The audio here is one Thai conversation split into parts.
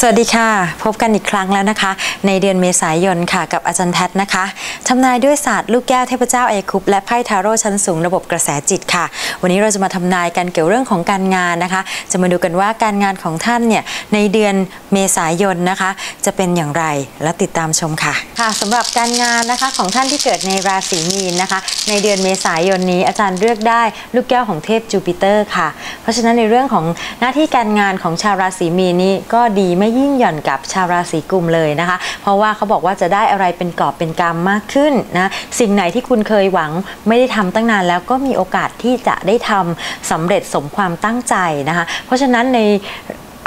สวัสดีค่ะ พบกันอีกครั้งแล้วนะคะ ในเดือนเมษายนค่ะกับอาจารย์แพทย์นะคะทำนายด้วยศาสตร์ลูกแก้วเทพเจ้าไอคุปและไพ่ทาโร่ชั้นสูงระบบกระแสจิตค่ะ วันนี้เราจะมาทำนายกันเกี่ยวเรื่องของการงานนะคะ จะมาดูกันว่าการงานของท่านเนี่ยในเดือนเมษายนนะคะ จะเป็นอย่างไรและติดตามชมค่ะค่ะสำหรับการงานนะคะของท่านที่เกิดในราศีมีนนะคะ ในเดือนเมษายนนี้อาจารย์เลือกได้ลูกแก้วของเทพจูปิเตอร์ค่ะ เพราะฉะนั้นในเรื่องของหน้าที่การงานของชาวราศีมีนนี้ก็ดีไม่ยิ่งหย่อนกับชาวราศีกุมเลยนะคะ เพราะว่าเขาบอกว่าจะได้อะไรเป็นกอบเป็นกำมมากขึ้นนะสิ่งไหนที่คุณเคยหวังไม่ได้ทำตั้งนานแล้วก็มีโอกาสที่จะได้ทำสำเร็จสมความตั้งใจนะคะ เพราะฉะนั้นใน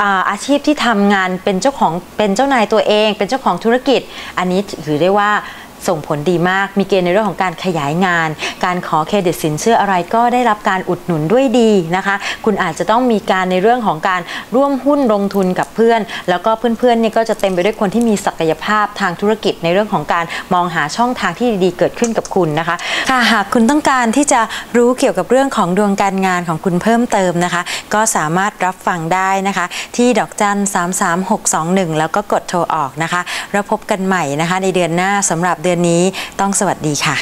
อาอาชีพที่ทำงานเป็นเจ้าของเป็นเจ้านายตัวเอง เป็นเจ้าของธุรกิจ อันนี้ถือได้ว่า ส่งผลดีมาก มีเกณฑ์ในเรื่องของการขยายงาน การขอเครดิตสินเชื่ออะไรก็ได้รับการอุดหนุนด้วยดีนะคะ คุณอาจจะต้องมีการในเรื่องของการร่วมหุ้นลงทุนกับเพื่อน แล้วก็เพื่อนๆเนี่ยก็จะเต็มไปด้วยคนที่มีศักยภาพทางธุรกิจในเรื่องของการมองหาช่องทางที่ดีๆเกิดขึ้นกับคุณนะคะค่ะหากคุณต้องการที่จะรู้เกี่ยวกับเรื่องของดวงการงานของคุณเพิ่มเติมนะคะ ก็สามารถรับฟังได้นะคะ ที่ดอกจัน 33621 แล้วก็กดโทรออกนะคะแล้วพบกันใหม่นะคะ ในเดือนหน้าสำหรับเดือนดือนนี้ต้องสวัสดีค่ะ